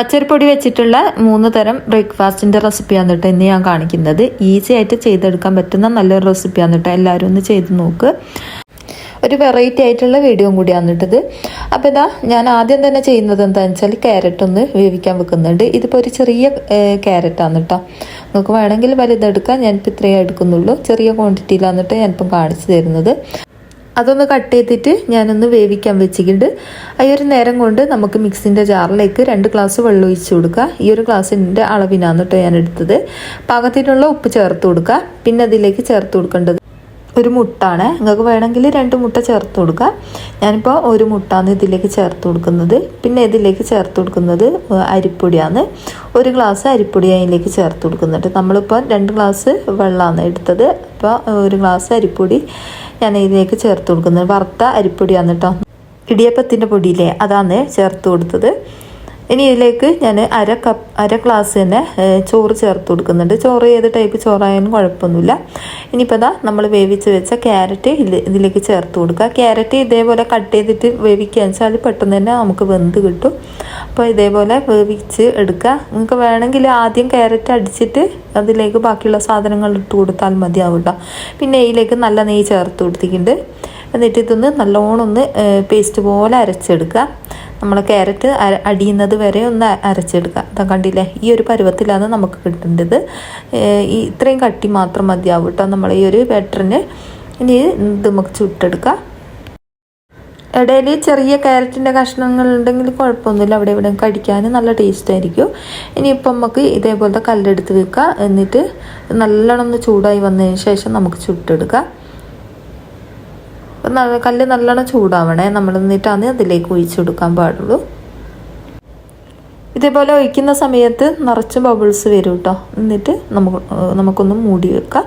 പച്ചരിപ്പൊടി വെച്ചിട്ടുള്ള മൂന്ന് തരം ബ്രേക്ക്ഫാസ്റ്റിന്റെ റെസിപ്പിയാണ് കേട്ടോ ഇന്ന് ഞാൻ കാണിക്കുന്നത്. ഈസി ആയിട്ട് ചെയ്തെടുക്കാൻ പറ്റുന്ന നല്ലൊരു റെസിപ്പിയാണ് കേട്ടോ. എല്ലാവരും ഒന്ന് ചെയ്ത് നോക്ക്. ഒരു വെറൈറ്റി ആയിട്ടുള്ള വീഡിയോ കൂടിയാണ് ഇട്ടത് അപ്പോൾ ഇതാ ഞാൻ ആദ്യം തന്നെ ചെയ്യുന്നത് എന്താണെന്ന് വെച്ചാൽ ക്യാരറ്റ് ഒന്ന് വേവിക്കാൻ വെക്കുന്നുണ്ട്. ഇതിപ്പോൾ ഒരു ചെറിയ ക്യാരറ്റാണ് കേട്ടോ. നമുക്ക് വേണമെങ്കിൽ വലുതെടുക്കാം. ഞാനിപ്പോൾ ഇത്രയേ എടുക്കുന്നുള്ളൂ. ചെറിയ ക്വാണ്ടിറ്റിയിലാണ് കേട്ടോ ഞാനിപ്പം കാണിച്ചു തരുന്നത്. അതൊന്ന് കട്ട് ചെയ്തിട്ട് ഞാനൊന്ന് വേവിക്കാൻ വെച്ചിട്ടുണ്ട്. ഈ ഒരു നേരം കൊണ്ട് നമുക്ക് മിക്സിന്റെ ജാറിലേക്ക് രണ്ട് ഗ്ലാസ് വെള്ളം ഒഴിച്ച് കൊടുക്കുക. ഈ ഒരു ഗ്ലാസിന്റെ അളവിനാണ് കേട്ടോ ഞാൻ എടുത്തത് പാകത്തിനുള്ള ഉപ്പ് ചേർത്ത് കൊടുക്കുക. പിന്നെ അതിലേക്ക് ചേർത്ത് കൊടുക്കേണ്ടത് ഒരു മുട്ടാണ്. നിങ്ങൾക്ക് വേണമെങ്കിൽ രണ്ട് മുട്ട ചേർത്ത് കൊടുക്കാം. ഞാനിപ്പോൾ ഒരു മുട്ടാണ് ഇതിലേക്ക് ചേർത്ത് കൊടുക്കുന്നത്. പിന്നെ ഇതിലേക്ക് ചേർത്ത് കൊടുക്കുന്നത് അരിപ്പൊടിയാണ്. ഒരു ഗ്ലാസ് അരിപ്പൊടി അതിലേക്ക് ചേർത്ത് കൊടുക്കുന്നുണ്ട്. നമ്മളിപ്പോൾ രണ്ട് ഗ്ലാസ് വെള്ളമാണ് എടുത്തത്. അപ്പോൾ ഒരു ഗ്ലാസ് അരിപ്പൊടി ഞാൻ ഇതിലേക്ക് ചേർത്ത് കൊടുക്കുന്നത്. വറുത്ത അരിപ്പൊടിയാണ് കേട്ടോ ഇടിയപ്പത്തിന്റെ പൊടിയില്ലേ അതാണ് ചേർത്ത് കൊടുത്തത്. ഇനി ഇതിലേക്ക് ഞാൻ അര കപ്പ് അര ഗ്ലാസ് തന്നെ ചോറ് ചേർത്ത് കൊടുക്കുന്നുണ്ട്. ചോറ് ഏത് ടൈപ്പ് ചോറായാലും കുഴപ്പമൊന്നുമില്ല. ഇനിയിപ്പോൾ അതാ നമ്മൾ വേവിച്ച് വെച്ച ക്യാരറ്റ് ഇതിലേക്ക് ചേർത്ത് കൊടുക്കുക. ക്യാരറ്റ് ഇതേപോലെ കട്ട് ചെയ്തിട്ട് വേവിക്കുക വെച്ചാൽ പെട്ടെന്ന് തന്നെ നമുക്ക് വെന്ത് കിട്ടും. അപ്പോൾ ഇതേപോലെ വേവിച്ച് എടുക്കുക. നിങ്ങൾക്ക് വേണമെങ്കിൽ ആദ്യം ക്യാരറ്റ് അടിച്ചിട്ട് അതിലേക്ക് ബാക്കിയുള്ള സാധനങ്ങൾ ഇട്ട് കൊടുത്താൽ മതിയാവും കേട്ടോ പിന്നെ ഇതിലേക്ക് നല്ല നെയ്യ് ചേർത്ത് കൊടുത്തിട്ടുണ്ട്. എന്നിട്ട് ഇതൊന്ന് നല്ലോണം ഒന്ന് പേസ്റ്റ് പോലെ അരച്ചെടുക്കുക. നമ്മൾ ക്യാരറ്റ് അടിയുന്നത് വരെ ഒന്ന് അരച്ചെടുക്കുക. അതാ കണ്ടില്ലേ? ഈ ഒരു പരുവത്തിലാണ് നമുക്ക് കിട്ടേണ്ടത്. ഇത്രയും കട്ടി മാത്രം മതിയാവും കേട്ടോ. നമ്മൾ ഈ ഒരു ബാറ്ററിന് ഇനി ഇത് നമുക്ക് ചുട്ടെടുക്കാം. ഇടയിൽ ചെറിയ ക്യാരറ്റിന്റെ കഷ്ണങ്ങൾ ഉണ്ടെങ്കിൽ കുഴപ്പമൊന്നുമില്ല. അവിടെ ഇവിടെ കടിക്കാൻ നല്ല ടേസ്റ്റ് ആയിരിക്കും. ഇനിയിപ്പം നമുക്ക് ഇതേപോലത്തെ കല്ലെടുത്ത് വെക്കുക എന്നിട്ട് നല്ലോണം ഒന്ന് ചൂടായി വന്നതിന് ശേഷം നമുക്ക് ചുട്ടെടുക്കാം. കല്ല് നല്ലോണം ചൂടാവണേ. നമ്മൾ എന്നിട്ടാണ് അതിലേക്ക് ഒഴിച്ചു കൊടുക്കാൻ പാടുള്ളൂ. ഇതേപോലെ ഒഴിക്കുന്ന സമയത്ത് നിറച്ച് ബബിൾസ് വരും കേട്ടോ എന്നിട്ട് നമുക്ക് നമുക്കൊന്ന് മൂടി വെക്കാം.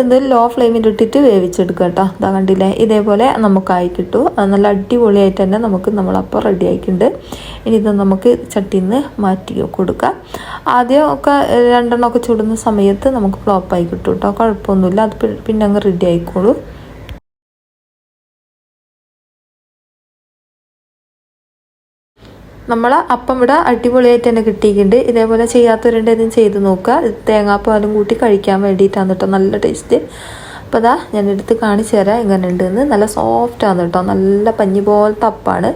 ഇത് ലോ ഫ്ലെയിമിൽ ഇട്ടിട്ട് വേവിച്ചെടുക്കുക കേട്ടോ അതാ കണ്ടില്ലേ? ഇതേപോലെ നമുക്കായി കിട്ടും. നല്ല അടിപൊളിയായിട്ട് തന്നെ നമുക്ക് നമ്മളപ്പം റെഡി ആയിട്ടുണ്ട്. ഇനി ഇത് നമുക്ക് ചട്ടിയിൽ നിന്ന് മാറ്റി കൊടുക്കാം. ആദ്യം ഒക്കെ രണ്ടെണ്ണമൊക്കെ ചൂടുന്ന സമയത്ത് നമുക്ക് ഫ്ലോപ്പായി കിട്ടും കേട്ടോ കുഴപ്പമൊന്നുമില്ല. അത് പിന്നെ അങ്ങ് റെഡി ആയിക്കോളൂ. നമ്മൾ അപ്പം ഇവിടെ അടിപൊളിയായിട്ട് തന്നെ കിട്ടിയിട്ടുണ്ട്. ഇതേപോലെ ചെയ്യാത്തവരുണ്ട് ഇതും ചെയ്ത് നോക്കുക. തേങ്ങാപ്പാലും കൂട്ടി കഴിക്കാൻ വേണ്ടിയിട്ടാണ് കേട്ടോ നല്ല ടേസ്റ്റ്. അപ്പോൾ അതാ ഞാൻ എടുത്ത് കാണിച്ചു തരാം എങ്ങനെ ഉണ്ടെന്ന് നല്ല സോഫ്റ്റാണ് കേട്ടോ നല്ല പഞ്ഞി പോലത്തെ അപ്പാണ്.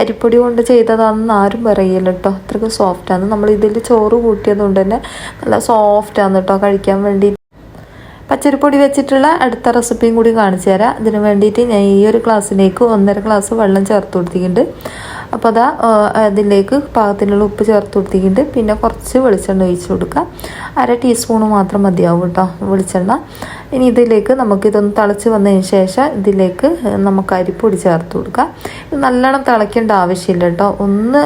അരിപ്പൊടി കൊണ്ട് ചെയ്തതാണെന്ന് ആരും പറയില്ല കേട്ടോ അത്രയ്ക്ക് സോഫ്റ്റാണ് നമ്മൾ ഇതിൽ ചോറ് കൂട്ടിയത് കൊണ്ട് തന്നെ നല്ല സോഫ്റ്റാണ് കേട്ടോ കഴിക്കാൻ വേണ്ടി. പച്ചരിപ്പൊടി വെച്ചിട്ടുള്ള അടുത്ത റെസിപ്പിയും കൂടി കാണിച്ചു തരാം. അതിന് വേണ്ടിയിട്ട് ഞാൻ ഈ ഒരു ഗ്ലാസ്സിലേക്ക് ഒന്നര ഗ്ലാസ് വെള്ളം ചേർത്ത് കൊടുത്തിട്ടുണ്ട്. അപ്പോൾ അതാ അതിലേക്ക് പാകത്തിനുള്ള ഉപ്പ് ചേർത്ത് കൊടുത്തിട്ട് പിന്നെ കുറച്ച് വെളിച്ചെണ്ണ ഒഴിച്ച് കൊടുക്കുക. അര ടീസ്പൂൺ മാത്രം മതിയാവും കേട്ടോ വെളിച്ചെണ്ണ. ഇനി ഇതിലേക്ക് നമുക്ക് ഇതൊന്ന് തിളച്ച് വന്നതിന് ശേഷം ഇതിലേക്ക് നമുക്ക് അരിപ്പൊടി ചേർത്ത് കൊടുക്കുക. നല്ലോണം തിളയ്ക്കേണ്ട ആവശ്യമില്ല കേട്ടോ. ഒന്ന്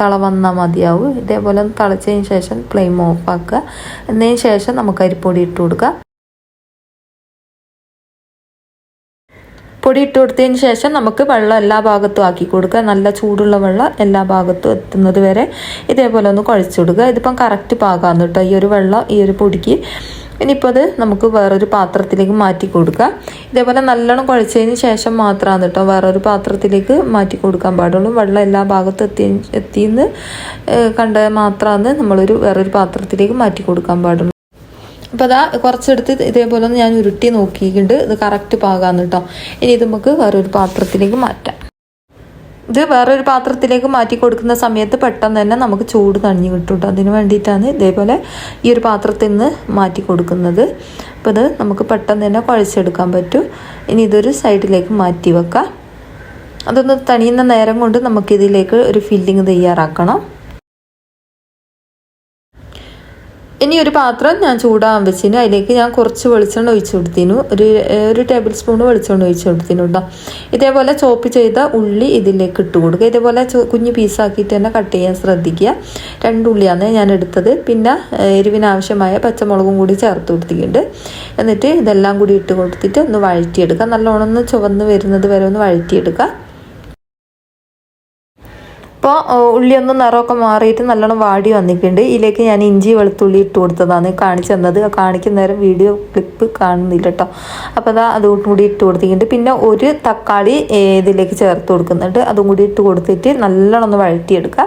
തിള വന്നാൽ മതിയാവും. ഇതേപോലെ ഒന്ന് തിളച്ചതിന് ശേഷം ഫ്ലെയിം ഓഫ് ആക്കുക. എന്നതിന് ശേഷം നമുക്ക് അരിപ്പൊടി ഇട്ട് കൊടുക്കുക. പൊടി ഇട്ട് കൊടുത്തതിന് ശേഷം നമുക്ക് വെള്ളം എല്ലാ ഭാഗത്തും ആക്കി കൊടുക്കുക. നല്ല ചൂടുള്ള വെള്ളം എല്ലാ ഭാഗത്തും എത്തുന്നത് വരെ ഇതേപോലെ ഒന്ന് കുഴച്ച് കൊടുക്കുക. ഇതിപ്പം കറക്റ്റ് പാകാന്ന് കേട്ടോ. ഈ ഒരു വെള്ളം ഈ ഒരു പൊടിക്ക്. ഇനിയിപ്പോൾ അത് നമുക്ക് വേറൊരു പാത്രത്തിലേക്ക് മാറ്റി കൊടുക്കുക. ഇതേപോലെ നല്ലോണം കുഴച്ചതിന് ശേഷം മാത്രമാണ് കേട്ടോ വേറൊരു പാത്രത്തിലേക്ക് മാറ്റി കൊടുക്കാൻ പാടുള്ളൂ. വെള്ളം എല്ലാ ഭാഗത്തും എത്തി എത്തിയെന്ന് കണ്ട മാത്രമാണ് നമ്മളൊരു വേറൊരു പാത്രത്തിലേക്ക് മാറ്റി കൊടുക്കാൻ പാടുള്ളൂ. അപ്പോൾ അതാ കുറച്ചെടുത്ത് ഇതേപോലെ ഒന്ന് ഞാൻ ഉരുട്ടി നോക്കിയിട്ടുണ്ട്. ഇത് കറക്റ്റ് പാകാന്ന് കേട്ടോ. ഇനി ഇത് നമുക്ക് വേറൊരു പാത്രത്തിലേക്ക് മാറ്റാം. ഇത് വേറൊരു പാത്രത്തിലേക്ക് മാറ്റി കൊടുക്കുന്ന സമയത്ത് പെട്ടെന്ന് തന്നെ നമുക്ക് ചൂട് തണിഞ്ഞ് കിട്ടും കേട്ടോ. അതിന് വേണ്ടിയിട്ടാണ് ഇതേപോലെ ഈ ഒരു പാത്രത്തിൽ നിന്ന് മാറ്റി കൊടുക്കുന്നത്. അപ്പോൾ ഇത് നമുക്ക് പെട്ടെന്ന് തന്നെ കുഴച്ചെടുക്കാൻ പറ്റും. ഇനി ഇതൊരു സൈഡിലേക്ക് മാറ്റി വെക്കാം. അതൊന്ന് തണിയുന്ന നേരം കൊണ്ട് നമുക്കിതിലേക്ക് ഒരു ഫില്ലിങ് തയ്യാറാക്കണം. ഇനി ഒരു പാത്രം ഞാൻ ചൂടാകാൻ വെച്ചിന്. അതിലേക്ക് ഞാൻ കുറച്ച് വെളിച്ചെണ്ണ ഒഴിച്ചു കൊടുത്തിനു. ഒരു ഒരു ടേബിൾ സ്പൂൺ വെളിച്ചെണ്ണ ഒഴിച്ചു കൊടുത്തിനു കേട്ടോ ഇതേപോലെ ചോപ്പ് ചെയ്ത ഉള്ളി ഇതിലേക്ക് ഇട്ട് കൊടുക്കുക. ഇതേപോലെ കുഞ്ഞു പീസാക്കിയിട്ട് തന്നെ കട്ട് ചെയ്യാൻ ശ്രദ്ധിക്കുക. രണ്ട് ഉള്ളിയാണ് ഞാൻ എടുത്തത്. പിന്നെ എരിവിനാവശ്യമായ പച്ചമുളകും കൂടി ചേർത്ത് കൊടുത്തിട്ടുണ്ട്. എന്നിട്ട് ഇതെല്ലാം കൂടി ഇട്ട് കൊടുത്തിട്ട് ഒന്ന് വഴറ്റിയെടുക്കുക. നല്ലോണം ഒന്ന് ചുവന്ന് വരുന്നത് വരെ ഒന്ന് വഴറ്റിയെടുക്കുക. ഇപ്പോൾ ഉള്ളിയൊന്ന് നിറമൊക്കെ മാറിയിട്ട് നല്ലോണം വാടി വന്നിട്ടുണ്ട്. ഇതിലേക്ക് ഞാൻ ഇഞ്ചി വെളുത്തുള്ളി ഇട്ട് കൊടുത്തതാണ്. കാണിച്ചു തന്നത്. കാണിക്കുന്ന നേരം വീഡിയോ ക്ലിപ്പ് കാണുന്നില്ല കേട്ടോ അപ്പോൾ അതാ അതും കൂടി ഇട്ട് കൊടുത്തിട്ടുണ്ട്. പിന്നെ ഒരു തക്കാളി ഇതിലേക്ക് ചേർത്ത് കൊടുക്കുന്നുണ്ട്. അതും കൂടി ഇട്ട് കൊടുത്തിട്ട് നല്ലോണം ഒന്ന് വഴറ്റിയെടുക്കുക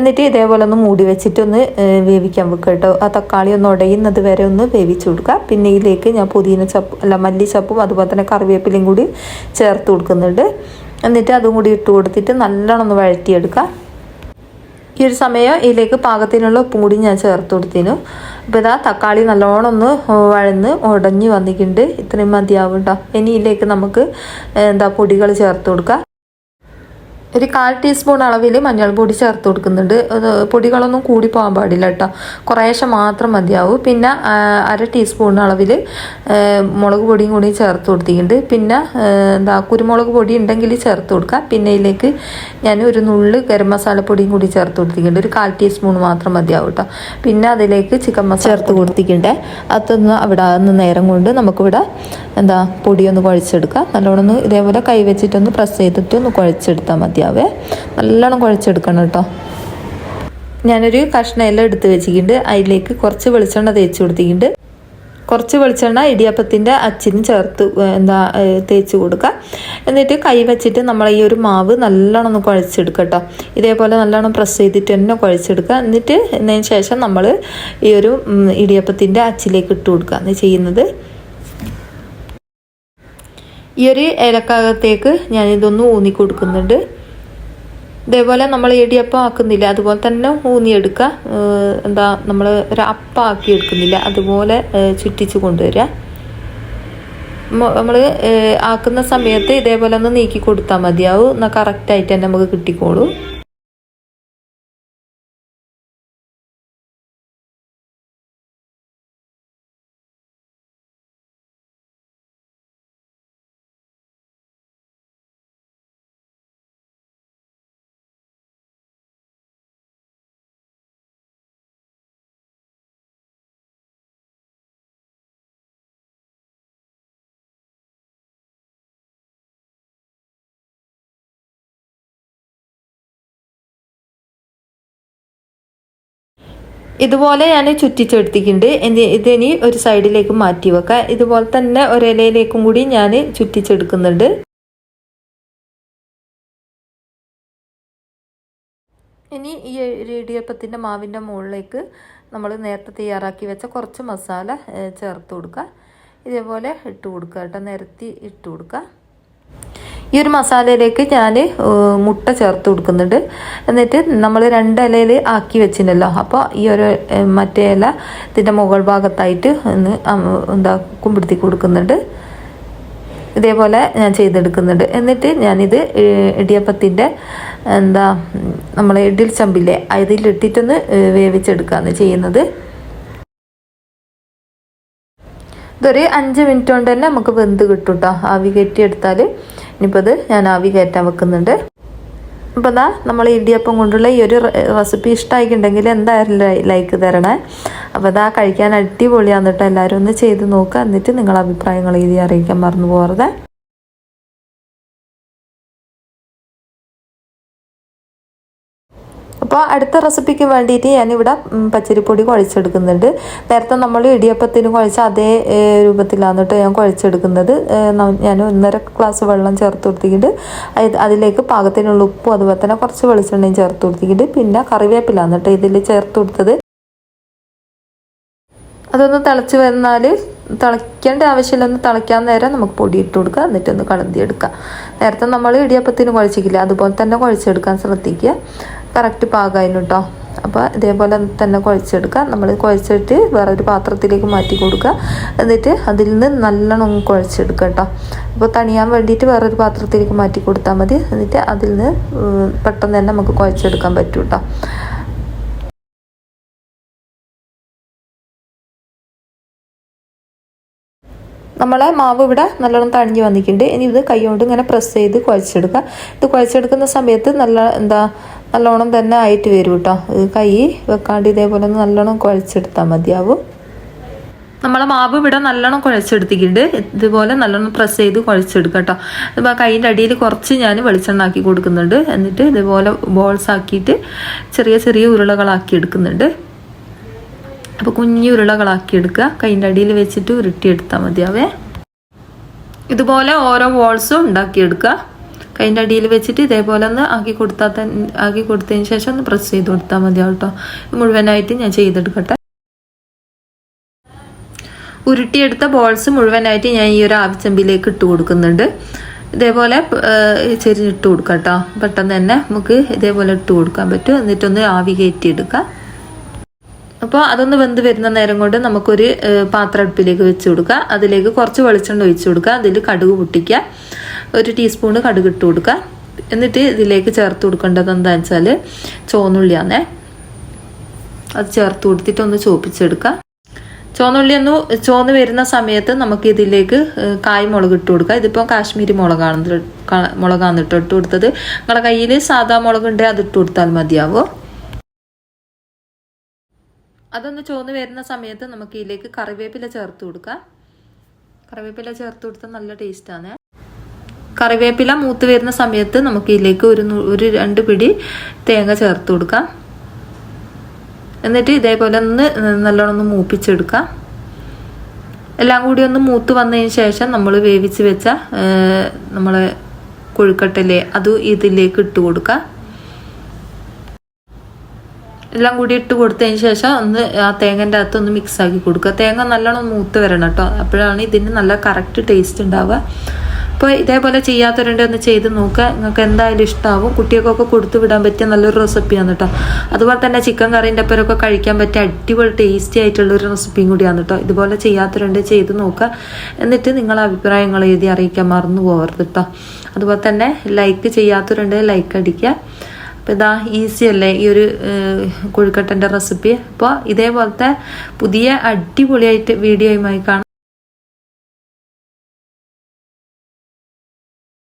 എന്നിട്ട് ഇതേപോലെ ഒന്ന് മൂടി വെച്ചിട്ട് ഒന്ന് വേവിക്കാൻ വെക്കുക കേട്ടോ ആ തക്കാളി ഒന്ന് ഉടയുന്നത് വരെ ഒന്ന് വേവിച്ച് കൊടുക്കുക പിന്നെ ഇതിലേക്ക് ഞാൻ പുതിന ചപ്പ് അല്ല മല്ലിച്ചപ്പും അതുപോലെ തന്നെ കറിവേപ്പിലയും കൂടി ചേർത്ത് കൊടുക്കുന്നുണ്ട്. എന്നിട്ട് അതും കൂടി ഇട്ട് കൊടുത്തിട്ട് നല്ലോണം ഒന്ന് വഴറ്റിയെടുക്കുക. ഈ ഒരു സമയം ഇതിലേക്ക് പാകത്തിനുള്ള ഉപ്പും കൂടി ഞാൻ ചേർത്ത് കൊടുത്തിനു അപ്പോൾ ഇതാ തക്കാളി നല്ലോണം ഒന്ന് വഴന്ന് ഉടഞ്ഞ് വന്നിട്ടുണ്ട്. ഇത്രയും മതിയാവും കേട്ടോ ഇനി ഇതിലേക്ക് നമുക്ക് എന്താ പൊടികൾ ചേർത്ത് കൊടുക്കാം ഒരു കാൽ ടീസ്പൂൺ അളവിൽ മഞ്ഞൾപ്പൊടി ചേർത്ത് കൊടുക്കുന്നുണ്ട്. പൊടികളൊന്നും കൂടി പോകാൻ പാടില്ല കേട്ടോ കുറേശ്ശെ മാത്രം മതിയാവും. പിന്നെ അര ടീസ്പൂൺ അളവിൽ മുളക് പൊടിയും കൂടി ചേർത്ത് കൊടുത്തിട്ടുണ്ട്. പിന്നെ എന്താ കുരുമുളക് പൊടി ഉണ്ടെങ്കിൽ ചേർത്ത് കൊടുക്കുക പിന്നെ ഇതിലേക്ക് ഞാൻ ഒരു നുള്ള് ഗരം മസാല പൊടിയും കൂടി ചേർത്ത് കൊടുത്തിട്ടുണ്ട്. ഒരു കാൽ ടീസ്പൂൺ മാത്രം മതിയാവും കേട്ടോ പിന്നെ അതിലേക്ക് ചിക്കൻ മസാല ചേർത്ത് കൊടുത്തിട്ടുണ്ട്. അതൊന്ന് അവിടെ നിന്ന് നേരം കൊണ്ട് നമുക്കിവിടെ എന്താ പൊടിയൊന്ന് കുഴച്ചെടുക്കുക നല്ലോണം ഒന്ന് ഇതേപോലെ കൈ വെച്ചിട്ടൊന്ന് പ്രസ് ചെയ്തിട്ട് ഒന്ന് കുഴച്ചെടുത്താൽ മതിയാവേ. നല്ലോണം കുഴച്ചെടുക്കണം കേട്ടോ. ഞാനൊരു കഷ്ണയെല്ലാം എടുത്ത് വെച്ചിട്ടുണ്ട്. അതിലേക്ക് കുറച്ച് വെളിച്ചെണ്ണ തേച്ച് കൊടുത്തിട്ടുണ്ട്. കുറച്ച് വെളിച്ചെണ്ണ ഇടിയപ്പത്തിന്റെ അച്ചിന് ചേർത്ത് എന്താ തേച്ച് കൊടുക്കുക. എന്നിട്ട് കൈ വെച്ചിട്ട് നമ്മൾ ഈ ഒരു മാവ് നല്ലോണം ഒന്ന് കുഴച്ചെടുക്കുക ഇതേപോലെ നല്ലോണം പ്രസ് ചെയ്തിട്ട് തന്നെ കുഴച്ചെടുക്കുക. എന്നിട്ട് എന്നതിന് ശേഷം നമ്മൾ ഈ ഒരു ഇടിയപ്പത്തിന്റെ അച്ചിലേക്ക് ഇട്ട് കൊടുക്കുക. ചെയ്യുന്നത്? ഈ ഒരു ഇലക്കകത്തേക്ക് ഞാനിതൊന്ന് ഊന്നി കൊടുക്കുന്നുണ്ട്. ഇതേപോലെ നമ്മൾ ഇടിയപ്പം ആക്കുന്നില്ല അതുപോലെ തന്നെ ഊന്നിയെടുക്കുക എന്താ നമ്മൾ ഒരു അപ്പം ആക്കി എടുക്കുന്നില്ല അതുപോലെ ചുറ്റിച്ച് കൊണ്ടുവരിക. നമ്മൾ ആക്കുന്ന സമയത്ത് ഇതേപോലെ ഒന്ന് നീക്കി കൊടുത്താൽ മതിയാവും. എന്നാൽ കറക്റ്റായിട്ട് തന്നെ നമുക്ക് കിട്ടിക്കോളും. ഇതുപോലെ ഞാൻ ചുറ്റിച്ചെടുത്തിട്ടുണ്ട്. ഇതിനി ഒരു സൈഡിലേക്ക് മാറ്റി വെക്കാം. ഇതുപോലെ തന്നെ ഒരിലയിലേക്കും കൂടി ഞാൻ ചുറ്റിച്ചെടുക്കുന്നുണ്ട്. ഇനി ഈ ഇടിയപ്പത്തിന്റെ മാവിന്റെ മുകളിലേക്ക് നമ്മൾ നേരത്തെ തയ്യാറാക്കി വെച്ച കുറച്ച് മസാല ചേർത്ത് കൊടുക്കുക. ഇതേപോലെ ഇട്ട് കൊടുക്കുക കേട്ടോ. നിരത്തി ഇട്ട് കൊടുക്കുക. ഈ ഒരു മസാലയിലേക്ക് ഞാൻ മുട്ട ചേർത്ത് കൊടുക്കുന്നുണ്ട്. എന്നിട്ട് നമ്മൾ രണ്ട് ഇലയിൽ ആക്കി വെച്ചിട്ടുണ്ടല്ലോ. അപ്പോൾ ഈ ഒരു മറ്റേ ഇല ഇതിന്റെ മുകൾ ഭാഗത്തായിട്ട് ഒന്ന് എന്താ കുമ്പിടുത്തി കൊടുക്കുന്നുണ്ട്. ഇതേപോലെ ഞാൻ ചെയ്തെടുക്കുന്നുണ്ട്. എന്നിട്ട് ഞാനിത് ഇടിയപ്പത്തിന്റെ എന്താ നമ്മൾ ഇഡിൽ ചമ്പില്ലേ അതിലിട്ടിട്ടൊന്ന് വേവിച്ചെടുക്കുകയാണ് ചെയ്യുന്നത്. ഇതൊരു അഞ്ച് മിനിറ്റ് കൊണ്ട് തന്നെ നമുക്ക് വെന്ത് കിട്ടും കേട്ടോ ആവി കയറ്റിയെടുത്താൽ ഇനിയിപ്പോൾ ഇത് ഞാൻ ആവി കയറ്റാൻ വെക്കുന്നുണ്ട്. അപ്പോൾ ദാ നമ്മൾ ഇടിയപ്പം കൊണ്ടുള്ള ഈ ഒരു റെസിപ്പി ഇഷ്ടമായിട്ടുണ്ടെങ്കിൽ എന്തായാലും ലൈക്ക് തരണേ. അപ്പോൾ അതാ കഴിക്കാൻ അടിപൊളിയാന്നിട്ട് എല്ലാവരും ഒന്ന് ചെയ്ത് നോക്കുക എന്നിട്ട് നിങ്ങളുടെ അഭിപ്രായങ്ങൾ എഴുതി അറിയിക്കാൻ മറന്നു പോകരുത്. അപ്പോൾ അടുത്ത റെസിപ്പിക്ക് വേണ്ടിയിട്ട് ഞാനിവിടെ പച്ചരിപ്പൊടി കുഴച്ചെടുക്കുന്നുണ്ട്. നേരത്തെ നമ്മൾ ഇടിയപ്പത്തിന് കുഴച്ച അതേ രൂപത്തിലാണ് കേട്ടോ ഞാൻ കുഴച്ചെടുക്കുന്നത്. ഞാൻ ഒന്നര ഗ്ലാസ് വെള്ളം ചേർത്ത് കൊടുത്തിട്ട് അത് അതിലേക്ക് പാകത്തിനുള്ള ഉപ്പും അതുപോലെ തന്നെ കുറച്ച് വെളിച്ചെണ്ണയും ചേർത്ത് കൊടുത്തിട്ട് പിന്നെ കറിവേപ്പിലാണ് കേട്ടോ ഇതിൽ ചേർത്ത് കൊടുത്തത്. അതൊന്ന് തിളച്ച് വന്നാൽ തിളയ്ക്കേണ്ട ആവശ്യമില്ല ഒന്ന് തിളയ്ക്കാൻ നേരം നമുക്ക് പൊടി ഇട്ട് കൊടുക്കുക. എന്നിട്ട് ഒന്ന് കളന്തി കളന്തിയെടുക്കുക നേരത്തെ നമ്മൾ ഇടിയപ്പത്തിന് കുഴച്ചിക്കില്ല അതുപോലെ തന്നെ കുഴച്ചെടുക്കാൻ ശ്രദ്ധിക്കുക. കറക്റ്റ് പാകമായിരുന്നു കേട്ടോ അപ്പോൾ ഇതേപോലെ തന്നെ കുഴച്ചെടുക്കുക. നമ്മൾ കുഴച്ചിട്ട് വേറൊരു പാത്രത്തിലേക്ക് മാറ്റി കൊടുക്കുക. എന്നിട്ട് അതിൽ നിന്ന് നല്ലോണം കുഴച്ചെടുക്കുക കേട്ടോ അപ്പോൾ തണിയാൻ വേണ്ടിയിട്ട് വേറൊരു പാത്രത്തിലേക്ക് മാറ്റി കൊടുത്താൽ മതി. എന്നിട്ട് അതിൽ നിന്ന് പെട്ടെന്ന് തന്നെ നമുക്ക് കുഴച്ചെടുക്കാൻ പറ്റും കേട്ടോ നമ്മളെ മാവ് ഇവിടെ നല്ലോണം തണിഞ്ഞ് വന്നിട്ടുണ്ട്. ഇനി ഇത് കൈ കൊണ്ട് ഇങ്ങനെ പ്രസ് ചെയ്ത് കുഴച്ചെടുക്കുക. ഇത് കുഴച്ചെടുക്കുന്ന സമയത്ത് നല്ല എന്താ നല്ലോണം തന്നെ ആയിട്ട് വരും കേട്ടോ കൈ വെക്കാണ്ട് ഇതേപോലെ ഒന്ന് നല്ലോണം കുഴച്ചെടുത്താൽ മതിയാവും. നമ്മളെ മാവ് ഇവിടെ നല്ലോണം കുഴച്ചെടുത്തിട്ടുണ്ട്. ഇതുപോലെ നല്ലോണം പ്രസ് ചെയ്ത് കുഴച്ചെടുക്കുക കേട്ടോ ഇപ്പോൾ കൈയിന്റെ അടിയിൽ കുറച്ച് ഞാൻ വെളിച്ചെണ്ണ ആക്കി കൊടുക്കുന്നുണ്ട്. എന്നിട്ട് ഇതുപോലെ ബോൾസ് ആക്കിയിട്ട് ചെറിയ ചെറിയ ഉരുളകളാക്കി എടുക്കുന്നുണ്ട്. അപ്പോൾ കുഞ്ഞു ഉരുളകളാക്കി എടുക്കുക. കൈയിന്റെ അടിയിൽ വെച്ചിട്ട് ഉരുട്ടിയെടുത്താൽ മതിയാവേ. ഇതുപോലെ ഓരോ ബോൾസും ഉണ്ടാക്കിയെടുക്കുക കൈന്റെ അടിയിൽ വെച്ചിട്ട് ഇതേപോലെ ഒന്ന് ആക്കി കൊടുത്താൽ ആക്കി കൊടുത്തതിന് ശേഷം ഒന്ന് പ്രസ് ചെയ്ത് കൊടുത്താൽ മതിയാവും കേട്ടോ. മുഴുവനായിട്ട് ഞാൻ ചെയ്തെടുക്കട്ടെ. ഉരുട്ടിയെടുത്ത ബോൾസ് മുഴുവനായിട്ട് ഞാൻ ഈ ഒരു ആവിച്ചമ്പിലേക്ക് ഇട്ട് കൊടുക്കുന്നുണ്ട്. ഇതേപോലെ ചെരിഞ്ഞിട്ട് കൊടുക്കാം കേട്ടോ. പെട്ടെന്ന് തന്നെ നമുക്ക് ഇതേപോലെ ഇട്ട് കൊടുക്കാൻ പറ്റും. എന്നിട്ടൊന്ന് ആവി കയറ്റിയെടുക്കാം. അപ്പോൾ അതൊന്ന് വെന്ത് വരുന്ന നേരം കൊണ്ട് നമുക്കൊരു പാത്രം അടുപ്പിലേക്ക് വെച്ച് കൊടുക്കുക അതിലേക്ക് കുറച്ച് വെളിച്ചെണ്ണ ഒഴിച്ച് കൊടുക്കുക അതിൽ കടുക് പൊട്ടിക്കുക ഒരു ടീസ്പൂണ് കടുക് ഇട്ട് കൊടുക്കുക എന്നിട്ട് ഇതിലേക്ക് ചേർത്ത് കൊടുക്കേണ്ടത് എന്താണെന്ന് വെച്ചാൽ ചോന്നുള്ളിയാന്നേ അത് ചേർത്ത് കൊടുത്തിട്ട് ഒന്ന് ചോപ്പിച്ചെടുക്കുക ചുവന്നുള്ളി ഒന്ന് ചുവന്ന് വരുന്ന സമയത്ത് നമുക്ക് ഇതിലേക്ക് കായ് മുളക് ഇട്ട് കൊടുക്കുക ഇതിപ്പോൾ കാശ്മീരി മുളകാണ് മുളകാണ് ഇട്ട് കൊടുത്തത്. നിങ്ങളുടെ കയ്യിൽ സാധാ മുളക് ഉണ്ടെങ്കിൽ അത് ഇട്ട് കൊടുത്താൽ മതിയാവോ? അതൊന്ന് ചുവന്ന് വരുന്ന സമയത്ത് നമുക്ക് ഇതിലേക്ക് കറിവേപ്പില ചേർത്ത് കൊടുക്കാം. കറിവേപ്പില ചേർത്ത് കൊടുത്താൽ നല്ല ടേസ്റ്റാണ് കറിവേപ്പില മൂത്ത് വരുന്ന സമയത്ത് നമുക്ക് ഇതിലേക്ക് ഒരു ഒരു രണ്ട് പിടി തേങ്ങ ചേർത്ത് കൊടുക്കാം. എന്നിട്ട് ഇതേപോലെ ഒന്ന് നല്ലോണം ഒന്ന് മൂപ്പിച്ചെടുക്കാം. എല്ലാം കൂടി ഒന്ന് മൂത്ത് വന്നതിന് ശേഷം നമ്മൾ വേവിച്ച് വെച്ച നമ്മളെ കൊഴുക്കട്ടല്ലേ അത് ഇതിലേക്ക് ഇട്ട് കൊടുക്കാം. എല്ലാം കൂടി ഇട്ട് കൊടുത്തതിന് ശേഷം ഒന്ന് ആ തേങ്ങന്റെ അകത്ത് ഒന്ന് മിക്സ് ആക്കി കൊടുക്കുക. തേങ്ങ നല്ലോണം മൂത്ത് വരണം കേട്ടോ അപ്പോഴാണ് ഇതിന് നല്ല കറക്റ്റ് ടേസ്റ്റ് ഉണ്ടാവുക. അപ്പോൾ ഇതേപോലെ ചെയ്യാത്തവരുണ്ട് ഒന്ന് ചെയ്ത് നോക്കുക. നിങ്ങൾക്ക് എന്തായാലും ഇഷ്ടമാവും കുട്ടികൾക്കൊക്കെ കൊടുത്തു വിടാൻ പറ്റിയ നല്ലൊരു റെസിപ്പിയാണ് കേട്ടോ അതുപോലെ തന്നെ ചിക്കൻ കറീന്റെ ഒപ്പരൊക്കെ കഴിക്കാൻ പറ്റിയ അടിപൊളി ടേസ്റ്റി ആയിട്ടുള്ളൊരു റെസിപ്പിയും കൂടിയാണ് കേട്ടോ ഇതുപോലെ ചെയ്യാത്തവരുണ്ട് ചെയ്ത് നോക്കുക. എന്നിട്ട് നിങ്ങളെ അഭിപ്രായങ്ങൾ എഴുതി അറിയിക്കാൻ മറന്നു പോകരുത് കേട്ടോ അതുപോലെ തന്നെ ലൈക്ക് ചെയ്യാത്തവരുണ്ട് ലൈക്ക് അടിക്കുക. അപ്പോൾ ഇതാ ഈസി അല്ലേ ഈ ഒരു കൊഴുക്കട്ടന്റെ റെസിപ്പി അപ്പോൾ ഇതേപോലത്തെ പുതിയ അടിപൊളിയായിട്ട് വീഡിയോയുമായി കാണാം.